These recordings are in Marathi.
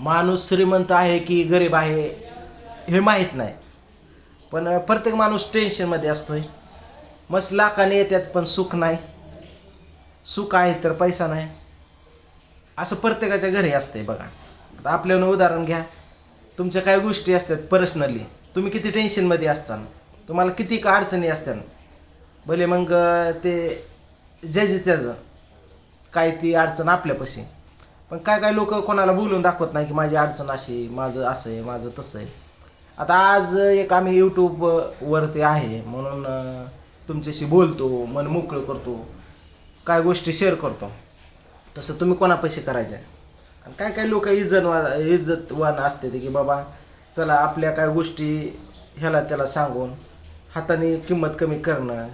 माणूस श्रीमंत आहे की गरीब आहे हे माहीत नाही. पण प्रत्येक माणूस टेन्शनमध्ये असतोय. मस्त लाखाने येतात पण सुख नाही. सुख आहे तर पैसा नाही. असं प्रत्येकाच्या घरी असते बघा. आता आपल्याला उदाहरण घ्या. तुमच्या काही गोष्टी असतात पर्सनली तुम्ही किती टेन्शनमध्ये असताना. तुम्हाला किती का अडचणी असतात भले मग ते ज्याचे त्याचं. काय ती अडचण आपल्यापाशी. पण काय काय लोक कोणाला बोलून दाखवत नाही की माझी अडचण अशी माझं असं आहे माझं तसं आहे. आता आज एक आम्ही यूट्यूबवरती आहे म्हणून तुमच्याशी बोलतो मन मोकळं करतो काय गोष्टी शेअर करतो. तसं तुम्ही कोणापाशी करायच्या आणि काय काय लोक इज्जतवा इज्जतवान असते ते की बाबा चला आपल्या काय गोष्टी ह्याला त्याला सांगून हाताने किंमत कमी करणं.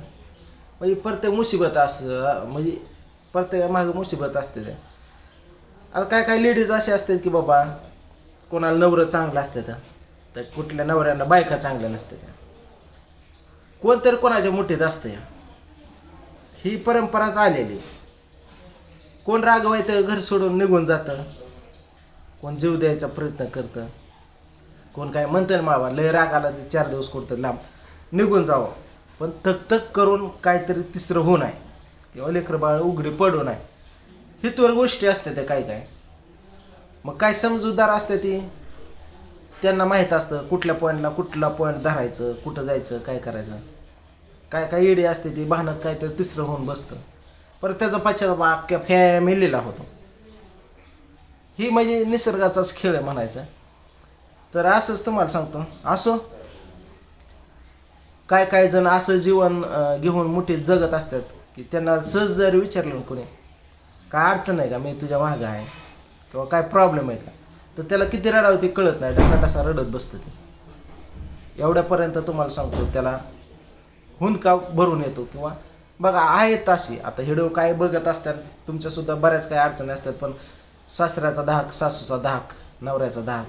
म्हणजे प्रत्येक मुसीबत असं म्हणजे प्रत्येक मागं मुसीबत असते. त्या आता काय काय लेडीज असे असतात की बाबा कोणाला नवरं चांगलं असतं तर. कुठल्या नवऱ्यांना बायका चांगल्या नसतात कोणतरी कोणाच्या मुठीत असतं ही परंपराच आलेली कोण रागवायचं घर सोडून निघून जातं. कोण जीव द्यायचा प्रयत्न करतं. कोण काय म्हणतं ना मावा लय राग आला तर चार दिवस कुठतं लांब निघून जावं. पण थकथक करून काहीतरी तिसरं होऊ नये. किंवा लेकरं बाळ उघडी पडू नये. हितवर गोष्टी असते त्या काय काय. मग काय समजूतदार असते ती? त्यांना माहीत असतं कुठल्या पॉईंटला कुठला पॉईंट धरायचं कुठं जायचं काय करायचं. काय काय इडी असते ती भानत तर तिसरं होऊन बसतं. परत त्याचा पश्चाताप अख्ख्या फॅमिलीला होतो. ही म्हणजे निसर्गाचाच खेळ आहे म्हणायचा. तर असंच तुम्हाला सांगतो. असो. काय काय जण असं जीवन घेऊन मोठे जगत असतात की त्यांना सहज जरी विचारलं कोणी काय अडचण आहे का? मी तुझ्या मागं आहे. किंवा काय प्रॉब्लेम आहे का? तर त्याला किती रडावं ते कळत नाही. डसा डसा रडत बसतं ते. एवढ्यापर्यंत तुम्हाला सांगतो त्याला हुंदका भरून येतो. किंवा बघा आहेत अशी. आता हिडिओ काय बघत असतात. तुमच्यासुद्धा बऱ्याच काही अडचणी असतात पण सासऱ्याचा धाक सासूचा धाक नवऱ्याचा धाक.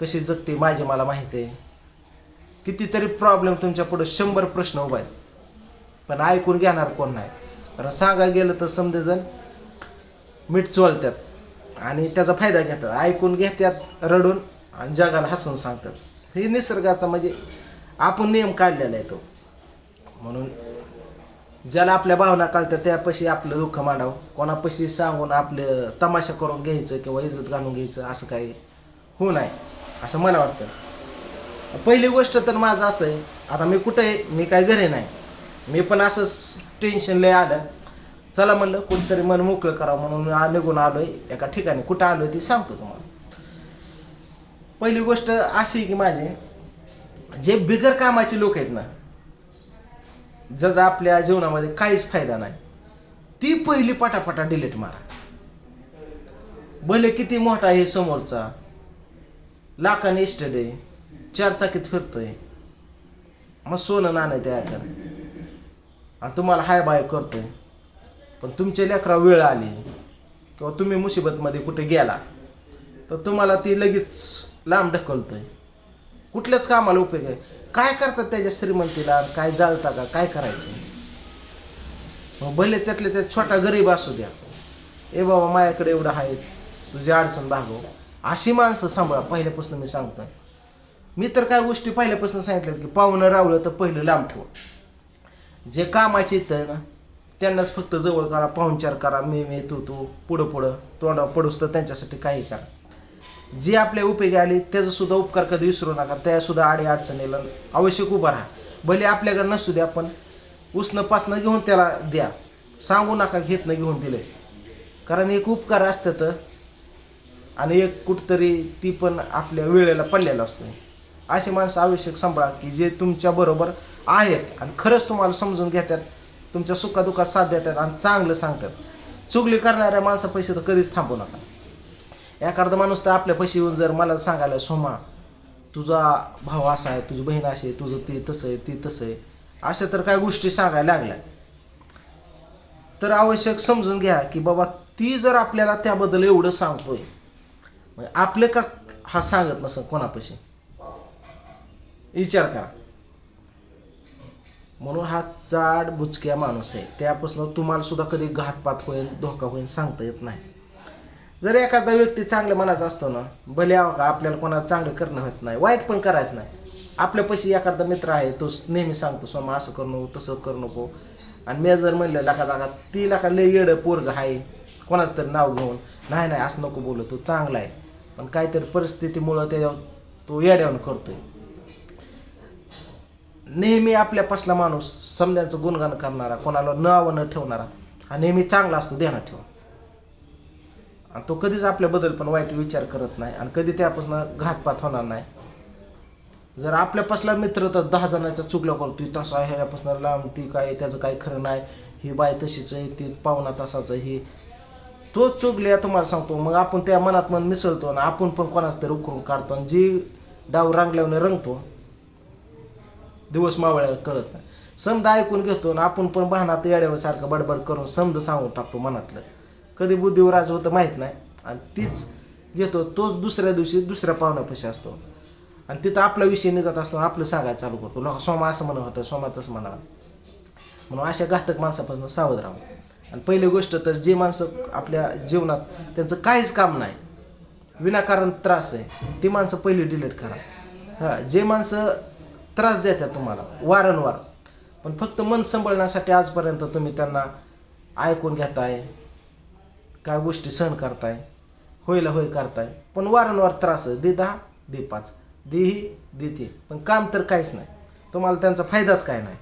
कशी जगते माझी मला माहिती आहे. कितीतरी प्रॉब्लेम तुमच्या पुढं शंभर प्रश्न उभा आहेत. पण ऐकून घेणार कोण नाही? कारण सांगायला गेलं तर समजेजण मीठ चोलतात आणि त्याचा फायदा घेतात. ऐकून घेतात रडून आणि जगाला हसून सांगतात. हे निसर्गाचा म्हणजे आपण नियम काढलेला आहे तो. म्हणून ज्याला आपल्या भावना कळतात त्यापाशी आपलं दुःख मांडावं. कोणापाशी सांगून आपलं तमाशा करून घ्यायचं किंवा इज्जत घालून घ्यायचं असं काही होऊ नये असं मला वाटतं. पहिली गोष्ट तर माझं असं आहे. आता मी कुठे आहे? मी काय घरी नाही. मी पण असंच टेन्शन लय आलं. चला म्हणलं कोणतरी मन मोकळं करावं म्हणून आ- निघून आलोय. एका ठिकाणी कुठं आलोय ते सांगतो तुम्हाला. पहिली गोष्ट अशी आहे की माझे जे बिगर कामाचे लोक आहेत ना जजा आपल्या जीवनामध्ये काहीच फायदा नाही ती पहिली पटापटा डिलीट मारा. भले किती मोठा आहे समोरचा लाखाने इस्टेट आहे चार चाकीत फिरतोय मग सोनं नाणं त्याकडे आणि तुम्हाला हाय बाय करतो. पण तुमच्या लेकरा वेळ आली किंवा तुम्ही मुसीबतमध्ये कुठे गेला तर तुम्हाला ती लगेच लांब ढकलतोय. कुठल्याच कामाला उपयोग आहे. काय करतात त्याच्या श्रीमंतीला काय जाळता का काय करायचं? मग भले त्यातले त्यात छोटा गरीब असू द्या. ए बाबा माझ्याकडे एवढं आहे तुझी अडचण भागव. अशी माणसं सांभाळा पहिल्यापासून मी सांगतोय. मी तर काय गोष्टी पहिल्यापासून सांगितल्या की पाहुणं रावलं तर पहिलं लांब ठेवा. जे कामाचे इथं ना त्यांनाच फक्त जवळ करा पाहुणचार करा मी मी तू तू पुढं पुढं तोंडावर पडूस तर त्यांच्यासाठी काही करा. जे आपल्या उपयोगी आले त्याचा सुद्धा उपकार कधी विसरू नका त्यासुद्धा आडी अडचणीला आवश्यक उभा राहा. भले आपल्याकडे नसू द्या पण उसनं घेऊन त्याला द्या. सांगू नका घेतनं घेऊन दिले कारण एक उपकार असतं तर आणि एक कुठतरी ती पण आपल्या वेळेला पडलेलं असतं. अशी माणसं आवश्यक सांभाळा की जे तुमच्या बरोबर आहेत. आणि खरंच तुम्हाला समजून घेतात तुमच्या सुखादुखात साथ देतात आणि चांगलं सांगतात. चुगली करणाऱ्या माणसा पैसे तर कधीच थांबू नका. एखादा माणूस तर आपल्या पैसे येऊन जर मला सांगायला सोमा तुझा भाव असा आहे तुझी बहीण अशी आहे तुझं ते तसं आहे ती तसं आहे अशा तर काय गोष्टी सांगायला लागल्या. तर आवश्यक समजून घ्या की बाबा ती जर आपल्याला त्याबद्दल एवढं सांगतोय मग आपले का हा सांगत नसं कोणापाशी? विचार करा. म्हणून हा जाड बुचक्या माणूस आहे. त्यापासून तुम्हाला सुद्धा कधी घातपात होईल धोका होईल सांगता येत नाही. जर एखादा व्यक्ती चांगल्या मनाचा असतो ना भले आहो का आपल्याला कोणाला चांगलं करणं होत नाही वाईट पण करायचं नाही. आपल्यापाशी एखादा मित्र आहे तो नेहमी सांगतो सोमा असं करू नको तसं करू नको. आणि मी जर म्हणलं लाखा लाखा ती लाखा लय येडं पोरग आहे कोणाचं तरी नाव घेऊन. नाही नाही असं नको बोलू तो चांगला आहे. पण काहीतरी परिस्थितीमुळं त्याच्यावर तो येड्यावर करतोय. नेहमी आपल्यापासला माणूस समजांचं गुणगान करणारा कोणाला नावं न ठेवणारा हा नेहमी चांगला असतो ध्यानात ठेवा. आणि तो कधीच आपल्याबद्दल पण वाईट विचार करत नाही आणि कधी त्यापासून घातपात होणार नाही. जर आपल्यापासला मित्र तर दहा जणांच्या चुकल्या करतो तसा आहे ह्याच्यापासून लांब ती काय त्याचं काही खरं नाही ही बाय तशीच आहे ती पाहुणा तसाच ही. तो चुकल्या तुम्हाला सांगतो मग आपण त्या मनात मन मिसळतो आणि आपण पण कोणाच तरी उकरून काढतो आणि जी डाव रांगल्याने रंगतो दिवस मावळ्याला कळत नाही. समज ऐकून घेतो आणि आपण पण बहानात येड्यावर सारखं बडबड करून समज सांगून टाकतो मनातलं. कधी बुद्धीवर आज होतं माहीत नाही. आणि तीच घेतो तोच दुसऱ्या दिवशी दुसऱ्या पाहुण्यापाशी असतो. आणि तिथं आपला विषय निघत असतो आपलं सांगायला चालू करतो. लोक सोमा असं म्हणत होतं सोमा तसं म्हणावं. म्हणून अशा घातक माणसापासून सावध राहावं. आणि पहिली गोष्ट तर जे माणसं आपल्या जीवनात त्यांचं काहीच काम नाही. विनाकारण त्रास आहे. ती माणसं पहिली डिलीट करा. हां जे माणसं त्रास देतात तुम्हाला वारंवार. पण फक्त मन संभाळण्यासाठी आजपर्यंत तुम्ही त्यांना ऐकून घेताय काय गोष्टी सहन करताय होयला होय करताय पण वारंवार त्रास दे दहा दे पाच. दे ही दे ते. पण काम तर काहीच नाही. तुम्हाला त्यांचा फायदाच काय नाही.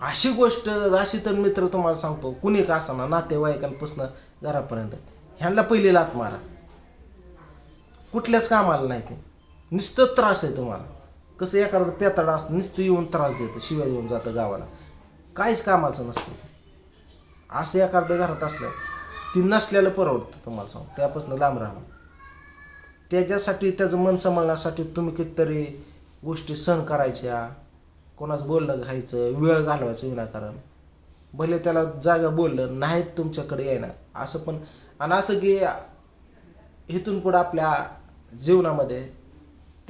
अशी गोष्ट अशी तर मित्र तुम्हाला सांगतो कुणी का असताना नातेवाईकांपासून घरापर्यंत. ह्यांना पहिली लात मारा. कुठल्याच कामाला नाही ते. नुसतं त्रास आहे तुम्हाला. कसं एखादं पेताडा असतं नुसतं येऊन त्रास देतं शिवाय येऊन जातं गावाला. काहीच कामाचं नसतं. असं एखादं घरात असलं ती नसल्याला परवडतं तुम्हाला सांग. त्यापासून लांब राहा त्याच्यासाठी त्याचं मन सांभाळण्यासाठी तुम्ही कितीतरी गोष्टी सहन करायच्या. कोणाचं बोलणं घ्यायचं वेळ घालवायचं विनाकारण. भले त्याला जागा बोललं नाहीत तुमच्याकडे येणार. असं पण आणि असं की इथून पुढं आपल्या जीवनामध्ये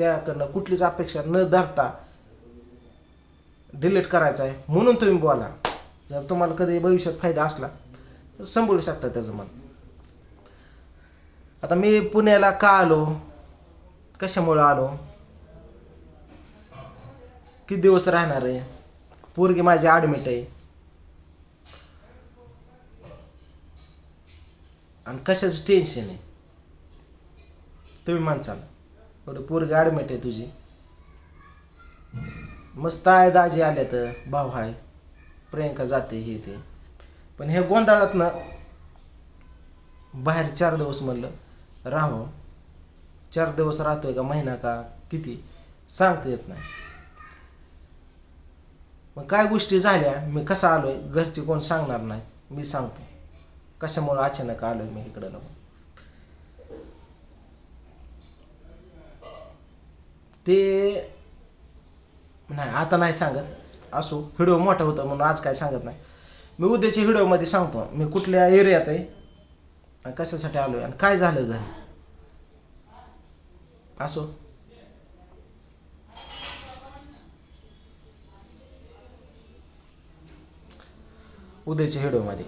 त्याकडनं कुठलीच अपेक्षा न धरता डिलीट करायचं आहे. म्हणून तुम्ही बोला. जर तुम्हाला कधी भविष्यात फायदा असला तर सांभाळू शकता त्याचं मन. आता मी पुण्याला का आलो? कशामुळं आलो? किती दिवस राहणार आहे? पोरगी माझी ॲडमिट आहे. आणि कशाचं टेन्शन आहे? तुम्ही माणसाला एवढं पोरगी ॲडमिट आहे तुझी. मस्त आहे दाजी आल्या तर भाऊ आहे प्रियंका जाते हे ते. पण हे गोंधळातनं बाहेर चार दिवस म्हणलं राहो. चार दिवस राहतोय का महिना का किती? सांगता येत नाही. मग काय गोष्टी झाल्या मी कसा आलोय घरचे कोण सांगणार नाही मी सांगतो. कशामुळं अचानक आलोय मी इकडं लावून ते नाही आता नाही सांगत. असो व्हिडिओ मोठा होता म्हणून आज काय सांगत नाही. मी उद्याच्या व्हिडिओमध्ये सांगतो. मी कुठल्या एरियात आहे? आणि कशासाठी आलो आहे आणि काय झालं घरी? असो. उद्याच्या व्हिडिओमध्ये